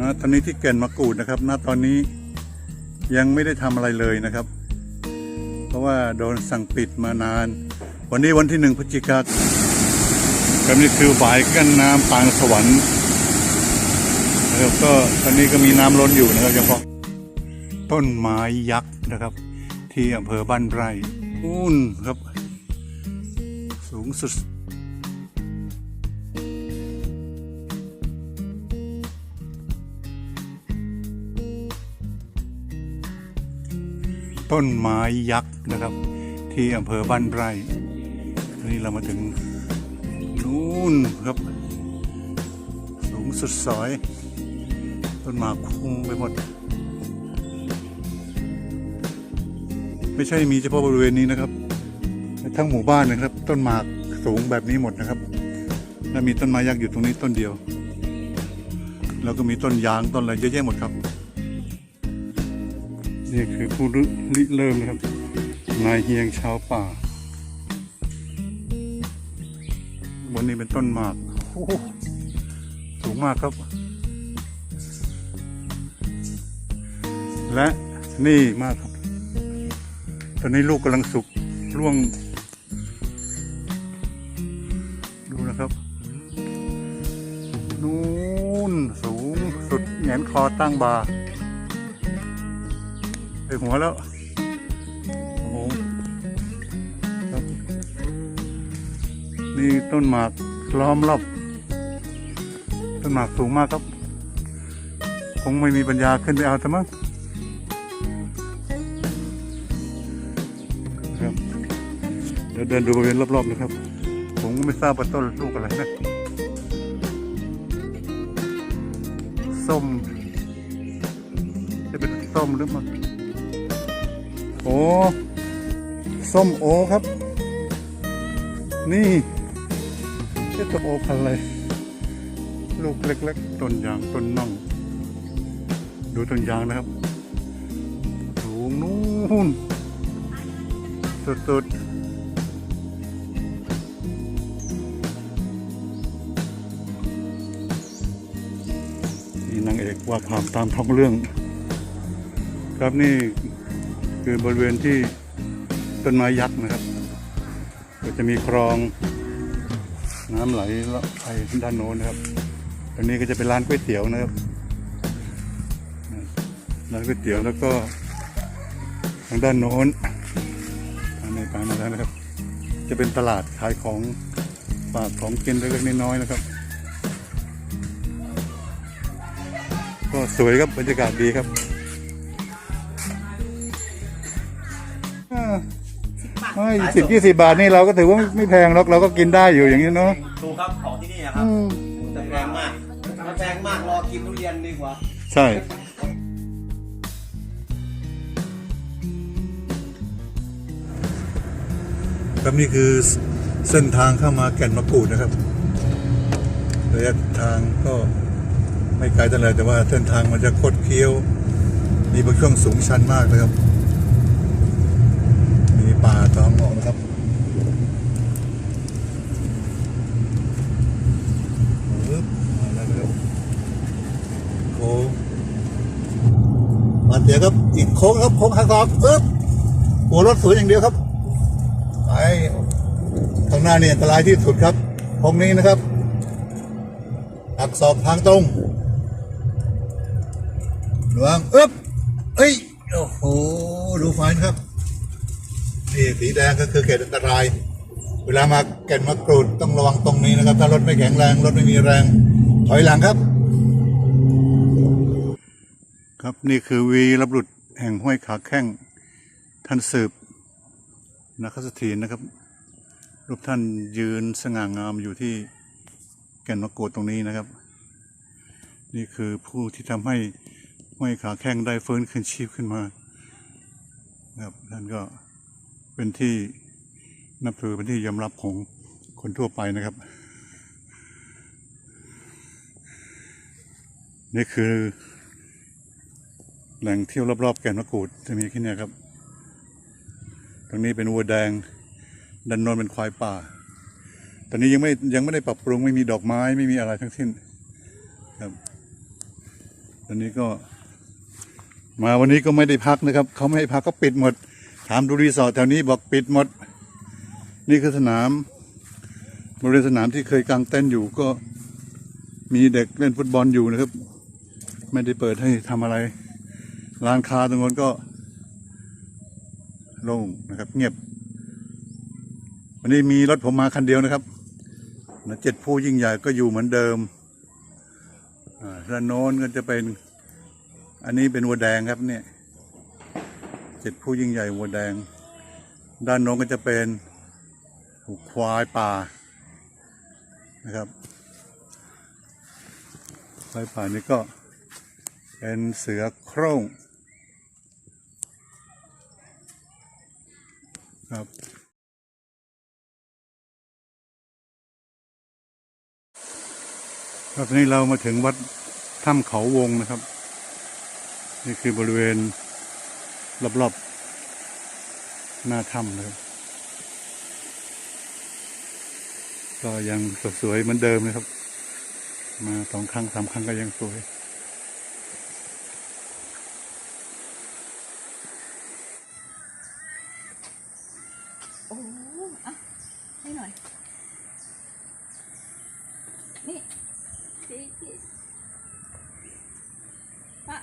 นะตอนนี้ที่แก่นมะกรูดนะครับณตอนนี้ยังไม่ได้ทำอะไรเลยนะครับ เพราะว่าโดนสั่งปิดมานาน วันนี้วันที่หนึ่งพฤศจิกายนครับนี่คือฝายกั้นน้ำปางสวรรค์นะครับก็ตอนนี้ก็มีน้ำล้นอยู่นะครับเฉพาะต้นไม้ยักษ์นะครับ ที่อำเภอบ้านไร่นู่นครับ สูงสุด ต้นไม้ยักษ์นะครับ ที่อำเภอบ้านไร่นนี้เรามาถึงนู่นครับ สูงสุดซอย ต้นหมากคุ้มไปหมด ไม่ใช่มีเฉพาะบริเวณนี้นะครับ ทั้งหมู่บ้านนะครับ ต้นหมากสูงแบบนี้หมดนะครับ และมีต้นไม้ยักษ์อยู่ตรงนี้ต้นเดียว แล้วก็มีต้นยางต้นอะไรเยอะแยะหมดครับ นี่คือผู้ริเริ่มนะครับ นายเฮียงชาวป่าวันนี้เป็นต้นหมากสูงมากครับ และนี่มากครับ ตอนนี้ลูกกำลังสุกร่วง ดูนะครับ นู่นสูงสุดแหงนคอตั้งบา ไปหัวแล้ว โอ้โหครับนี่ต้นหมากล้อมรอบ ต้นหมากสูงมากครับ คงไม่มีปัญญาขึ้นไปเอาแต่มั้งครับเดี๋ยวเดินดูบริเวณรอบๆนะครับ ผมก็ไม่ทราบว่าต้นลูกอะไรนะ ส้มจะเป็นส้มหรือมัน โอ้ส้มโอครับ นี่เจ้ส้มโอพันธุ์อะไรลูกเล็กๆต้นยางต้นน่อง ดูต้นยางนะครับสูงนู่นสุดๆนี่นางเอกว่าความตามท้องเรื่อง ครับนี่ คือบริเวณที่ต้นไม้ยักษ์นะครับ ก็จะมีคลองน้ำไหลไปด้านโน้นนะครับ ตรงนี้ก็จะเป็นร้านก๋วยเตี๋ยวนะครับ ร้านก๋วยเตี๋ยวแล้วก็ทางด้านโน้นทางในทางนั้นนะครับ จะเป็นตลาดขายของฝากของกินเล็กๆน้อยๆนะครับ ก็สวยครับบรรยากาศดีครับ ไม่สิบยี่สิบาทนี่เราก็ถือว่าไม่ไม่แพงหรอกเราก็กินได้อยู่อย่างนี้เนาะถูกครับของที่นี่นะครับอืมแต่แพงมากถ้าแพงมากรอกินทุเรียนดีกว่า ใช่ครับนี่คือเส้นทางเข้ามาแก่นมะกรูดนะครับระยะทางก็ไม่ไกลเท่าไหร่แต่ว่าเส้นทางมันจะคดเคี้ยว มีบางช่วงสูงชันมากนะครับมี ป่าตองออกนะครับปึ๊บมาแล้วครับโค้งมาเดี๋ยวครับอีกโค้งครับโค้งหักศอกปึ๊บหัวรถสวยอย่างเดียวครับไปข้างหน้านี่อันตรายที่สุดครับโค้งนี้นะครับหักศอกทางตรงหลวงอึ๊บเอ้ยโอ้โหดูไฟนะครับ นี่สีแดงก็คือเขตอันตราย เวลามาแก่นมะกรูดต้องระวังตรงนี้นะครับ ถ้ารถไม่แข็งแรงรถไม่มีแรง ถอยหลังครับ ครับนี่คือวีรบุรุษแห่งห้วยขาแข้งท่านสืบนักสถีนนะครับ รูปท่านยืนสง่างามอยู่ที่แก่นมะกรูดตรงนี้นะครับ นี่คือผู้ที่ทำให้ห้วยขาแข้งได้ฟื้นคืนชีพขึ้นมาครับท่านก็ เป็นที่นับถือเป็นที่ยอมรับของคนทั่วไปนะครับ นี่คือ แหล่งเที่ยวรอบๆแก่นมะกรูดจะมีแค่นี้ครับ ตรงนี้เป็นวัวแดงดันนนเป็นควายป่า ตอนนี้ยังไม่ยังไม่ได้ปรับปรุงไม่มีดอกไม้ไม่มีอะไรทั้งสิ้นครับ ตอนนี้ก็ มาวันนี้ก็ไม่ได้พักนะครับ เขาไม่ให้พักก็ปิดหมด ถามดูรีสอร์ทแถวนี้บอกปิดหมด นี่คือสนามบริเวณสนามที่เคยกางเต้นอยู่ก็มีเด็กเล่นฟุตบอลอยู่นะครับ ไม่ได้เปิดให้ทำอะไรร้านค้าตรงนั้นก็โล่งนะครับ เงียบ วันนี้มีรถผมมาคันเดียวนะครับนะเจ็ดผู้ยิ่งใหญ่ก็อยู่เหมือนเดิมอ่าด้านโน้นก็จะเป็น อันนี้เป็นวัวแดงครับเนี่ย จ็ดผู้ยิ่งใหญ่วัวแดง ด้านโน้นก็จะเป็นควายป่านะครับควายป่านี่ก็เป็นเสือโคร่งครับครับนนี้เรามาถึงวัดถ้ำเขาวงนะครับ นี่คือบริเวณ รอบๆหน้าถ้ำนะครับก็ยังสวยๆเหมือนเดิมนะครับ มาสองครั้งสามครั้งก็ยังสวย โอ้โหอะให้หน่อย นี่ดีดีอะ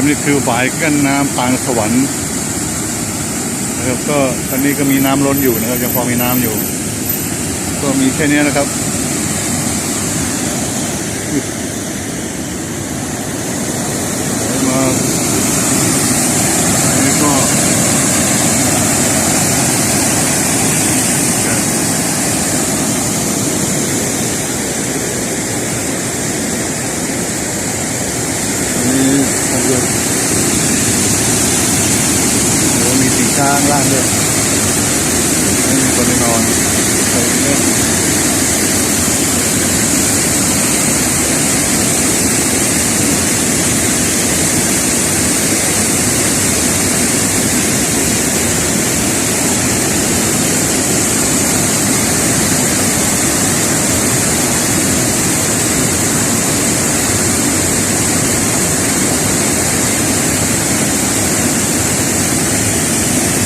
แบบนี่คือฝายกั้นน้ำปางสวรรค์นะครับก็ตอนนี้ก็มีน้ำล้นอยู่นะครับยังพอมีน้ำอยู่ ก็มีแค่นี้นะครับมาอันนี้ก็อันนี้ ทางเดินโอ้มีสีช้าข้างล่างด้วยไม่มีคนไปนอนไปเล่น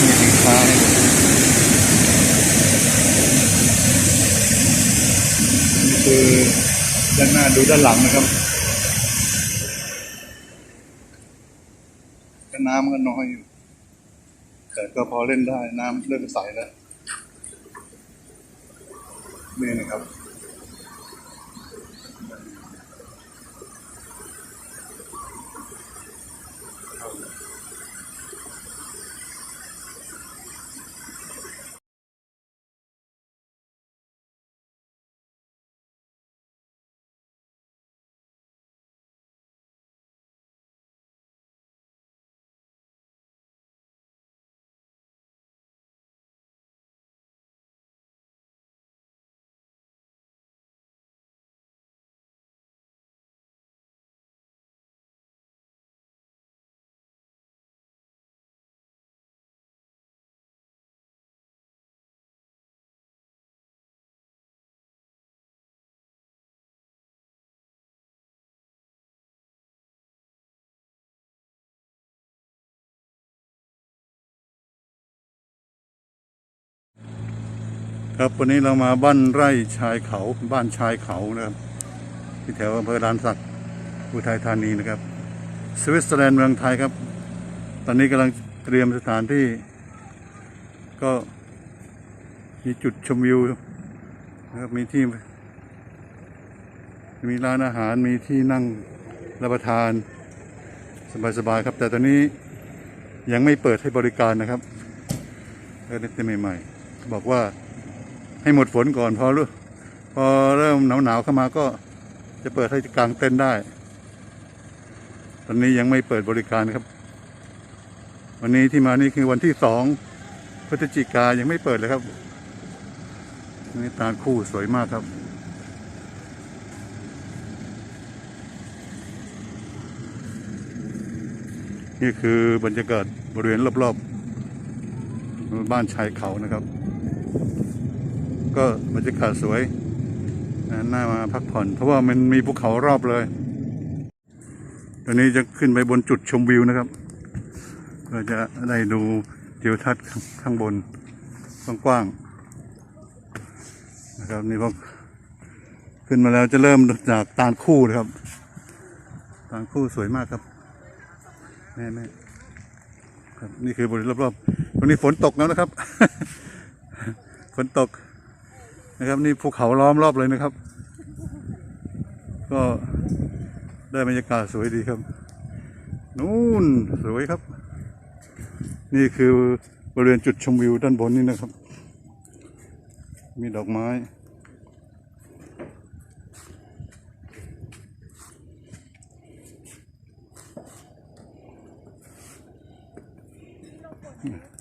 มีสินค้าให้ดูนี่คือ ดูด้านหลังนะครับก็น้ำก็น้อยอยู่แต่ก็พอเล่นได้น้ำเริ่มใสแล้วนี่นะครับ ครับวันนี้เรามาบ้านไร่ชายเขาบ้านชายเขานะครับที่แถวอำเภอลานสักอุทัยธานีนะครับ สวิตเซอร์แลนด์เมืองไทยครับ ตอนนี้กำลังเตรียมสถานที่ ก็มีจุดชมวิวนะครับมีที่ มีร้านอาหารมีที่นั่งรับประทานสบายๆครับ แต่ตอนนี้ยังไม่เปิดให้บริการนะครับเริ่มเต็มใหม่ๆบอกว่า ให้หมดฝนก่อนพอรู้พอเริ่มหนาวหนาวเข้ามาก็จะเปิดให้กลางเต็นท์ได้ ตอนนี้ยังไม่เปิดบริการครับ วันนี้ที่มานี่คือวันที่สองพฤศจิกายังไม่เปิดเลยครับนี่ตาคู่สวยมากครับ นี่คือบรรยากาศบริเวณรอบๆ บ้านชายเขานะครับ ก็บรรยากาศสวยนะน่ามาพักผ่อน เพราะว่ามันมีภูเขารอบเลย ตอนนี้จะขึ้นไปบนจุดชมวิวนะครับเพื่อจะได้ดูทิวทัศน์ข้างข้างบนกว้างๆนะครับนี่พอขึ้นมาแล้วจะเริ่มจากตาลคู่นะครับ ตาลคู่สวยมากครับแม่แม่ครับนี่คือบริเวณรอบๆตรงนี้ฝนตกแล้วนะครับ ฝนตก นะครับ นี่ภูเขาล้อมรอบเลยนะครับ ก็ได้บรรยากาศสวยดีครับ นู่นสวยครับ นี่คือบริเวณจุดชมวิวด้านบนนี่นะครับ มีดอกไม้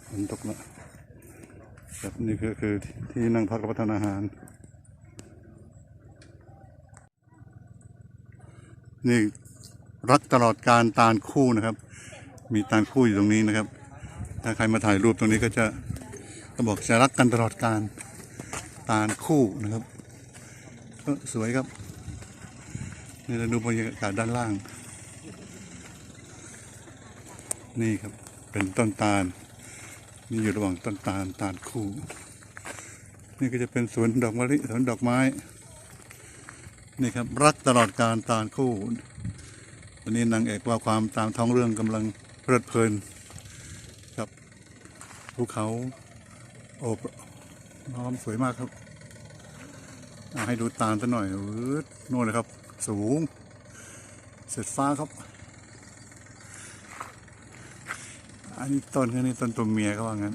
ฝนตกแล้ว ครับนี่คือคือที่นั่งพักรับประทานอาหาร นี่รักตลอดการตาลคู่นะครับ มีตาลคู่อยู่ตรงนี้นะครับ ถ้าใครมาถ่ายรูปตรงนี้ก็จะก็บอกจะรักกันตลอดการตาลคู่นะครับก็สวยครับนี่เราดูบรรยากาศด้านล่าง นี่ครับเป็นต้นตาล นี่อยู่ระหว่างต้นตาลตาลคู่ นี่ก็จะเป็นสวนดอกมะลิสวนดอกไม้ นี่ครับรักตลอดการตาลคู่วันนี้นางเอกว่าความตามท้องเรื่องกำลังเพลิดเพลินกับภูเขาโอบล้อมสวยมากครับเอาให้ดูตาลซะหน่อยเออโน่นเลยครับ สูง เสร็จฟ้าครับ อันนี้ต้นคือนี้ต้นตัวเมียก็ว่างั้น